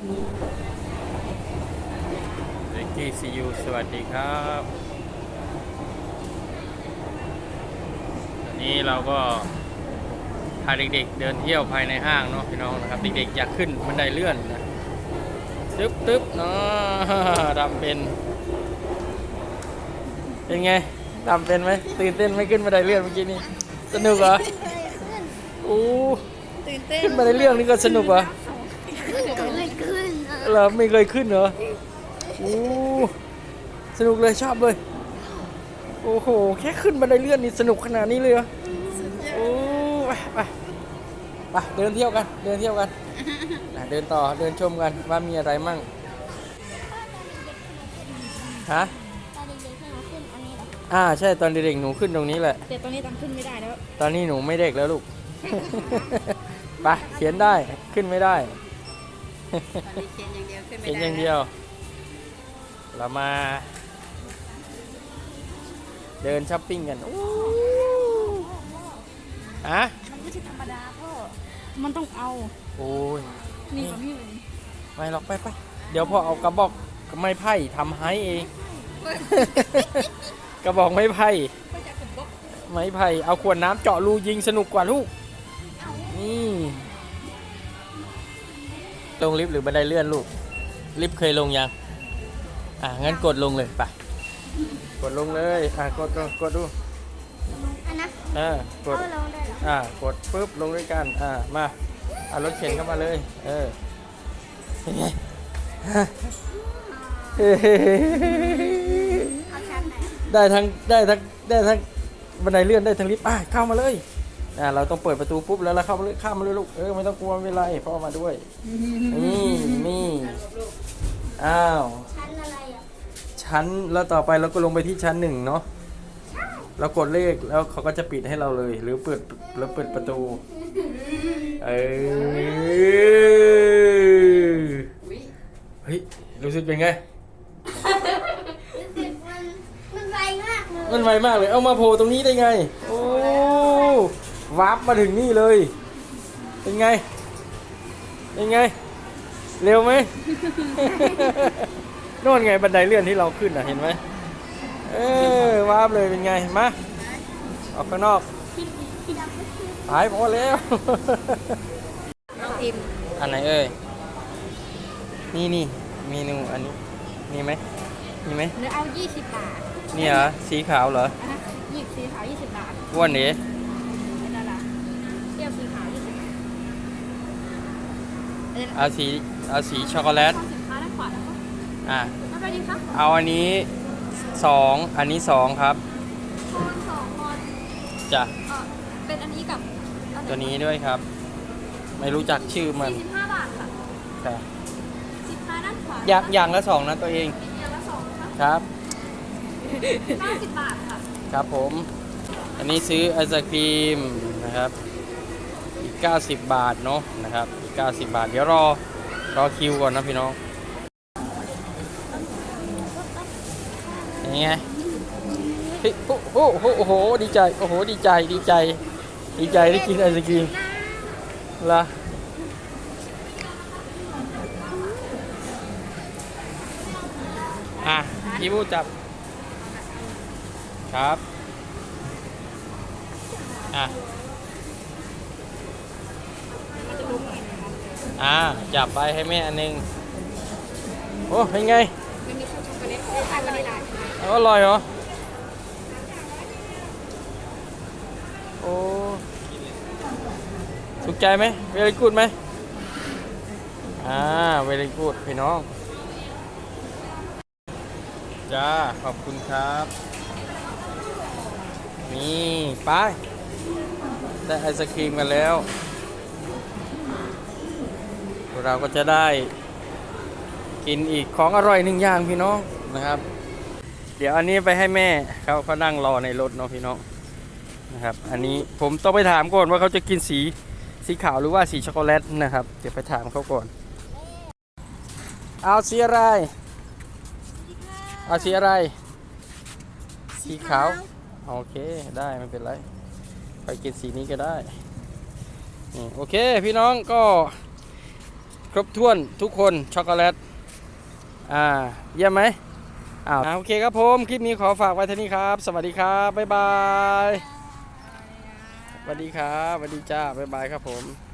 เด็กที่ซียูสวัสดีครับวันนี้เราก็พาเด็กๆเดินเที่ยวภายในห้างเนาะพี่น้องนะครับ เด็กๆอยากขึ้นบันไดเลื่อนนะตึ๊บตึ๊บเนาะทำเป็น เป็นไงทำเป็นไหมตื่นเต้นไหม่ขึ้นบันไดเลื่อนเมื่อกี้นี้สนุกเหรอโอ้ตื่นเต้นขึ้นบันไดเลื่อนนี่ก็สนุกเหรอไม่ขึ้นอะ เหราไม่เคยขึ้นเหรอโอ้สนุกเลยชอบเลย โอ้โห แค่ขึ้นบันไดเลื่อนนี่สนุกขนาดนี้เลยเหรอโอ้ไปไปไปเดินเที่ยวกัน เดินเที่ยวกันอะเดินต่อเดินชมกันว่ามีอะไรมั่งฮะตอนเด็กๆที่เราขึ้นอันนี้เหรออ่าใช่ตอนเด็กๆหนูขึ้นตรงนี้แหละ แต่ตอนนี้ตังขึ้นไม่ได้แล้ว ตอนนี้หนูไม่เด็กแล้วลูก ไปเขียนได้ขึ้นไม่ได้ เขียนอย่างเดียวขึ้นไม่เขียนได้อย่างเดียว เรามา เดินช้อปปิ้งกันอู้อะมันไม่ใช่ธรรมดาพ่อมันต้องเอา โอ้ย นี่ของพี่เลยไม่หรอกไปไปเดี๋ยวพ่อเอากระบอกไม้ไผ่ทำให้เอง กระบอกไม้ไผ่ก็จะกระบอกไม้ไผ่เอาขวดน้ำเจาะรูยิงสนุกกว่าลูกนี่ ลงลิฟต์หรือบันไดเลื่อนลูก ลิฟต์เคยลงยัง อะ งั้นกดลงเลยไป กดลงเลย อะ กดกดกดดู อันนะอ่ากด เอาลงได้เหรออ่ากดปุ๊บลงด้วยกัน อ่ามา เอารถเข็นเข้ามาเลย เออเป็นไงฮะเฮ้ย เอาชั้นไหนได้ทั้งได้ทั้งได้ทั้งบันไดเลื่อนได้ทั้งลิฟต์อะเข้ามาเลย อ่าเราต้องเปิดประตูปุ๊บแล้วเราเข้ามาเลยเข้ามาเลยลูกเออไม่ต้องกลัวไม่เป็นไรพ่อมาด้วยนี่นี่อ้าวชั้นอะไรอะชั้นแล้วต่อไปเราก็ลงไปที่ชั้นหนึ่งเนาะเรากดเลขแล้วเขาก็จะปิดให้เราเลย หรือเปิดแล้วเปิดประตูเออเฮ้ยรู้สึกเป็นไงรู้สึกมันมันไวมากเลยมันไวมากเลยเอามาโผล่ตรงนี้ได้ไงโอ้ วาร์ปมาถึงนี่เลย เป็นไง เป็นไง เร็วไหม โน่นไงบันไดเลื่อนที่เราขึ้นอะ เห็นไหม เออวาร์ปเลยเป็นไง มา ออกข้างนอกหายพอแล้ว น้องพิมพ์อันไหนเอ่ย นี่นี่เมนูอันนี้มีไหมมีไหมเนื้อเอา 20 บาท นี่เหรอ สีขาวเหรอนะฮะหยิบสีขาว 20 บาท อ้วนเด๋ เป็นอะไรเที่ยวสีขาว 20 บาท เอ็นเอาสีเอาสีช็อกโกแลตเข้าสินค้าด้านขวาแล้วก็อะไม่ไปดีครับเอาอันนี้สองอันนี้สองครับคอนสองคอนจ้ะเออเป็นอันนี้กับอัไหตัวนี้ด้วยครับ ไม่รู้จักชื่อมัน45บาทค่ะค่ะสินค้าด้านขวาอย่างอย่างละสองนะตัวเองอย่างละสองค่ะครับ90บาทค่ะ ครับผม อันนี้ซื้อไอศครีมนะครับอีก 90 บาทเนาะนะครับอีก90 บาท เดี๋ยวรอรอคิวก่อนนะพี่น้องยังไงเฮ้ยโอ้โหโอ้โหดีใจโอ้โหดีใจดีใจ ดีใจได้กินไอศครีมละอะพี่ผู้จับครับ อะ อ่า จับไปให้แม่อันหนึง โอ้เป็นไงไม่มีช็อกโกแลตช่วานิลลาเอร่อยเหรอ โอ้ถูกใจไหมเวล y กูดไหมอ่าเวล y กูดพี่น้อง จ้า ขอบคุณครับ นี่ ไป ได้ไอศครีมกันแล้ว เราก็จะได้กินอีกของอร่อยหนึ่งอย่างพี่น้องนะครับ เดี๋ยวอันนี้ไปให้แม่เขาเขานั่งรอในรถเนาะพี่น้องนะครับ อันนี้ผมต้องไปถามก่อนว่าเขาจะกินสีสีขาวหรือว่าสีช็อกโกแลตนะครับ เดี๋ยวไปถามเขาก่อน เอาสีอะไร เอาสีอะไร สีขาว โอเคได้ไม่เป็นไร ไปกินสีนี้ก็ได้ โอเคพี่น้องก็ ครบถ้วนทุกคนช็อกโกแลต อ่า เยี่ยมไหมอ้าวโอเคครับผม คลิปนี้ขอฝากไว้เท่านี้ครับ สวัสดีครับ บ๊ายบายสวัสดีครับสวัสดีจ้า บ๊ายบายครับผม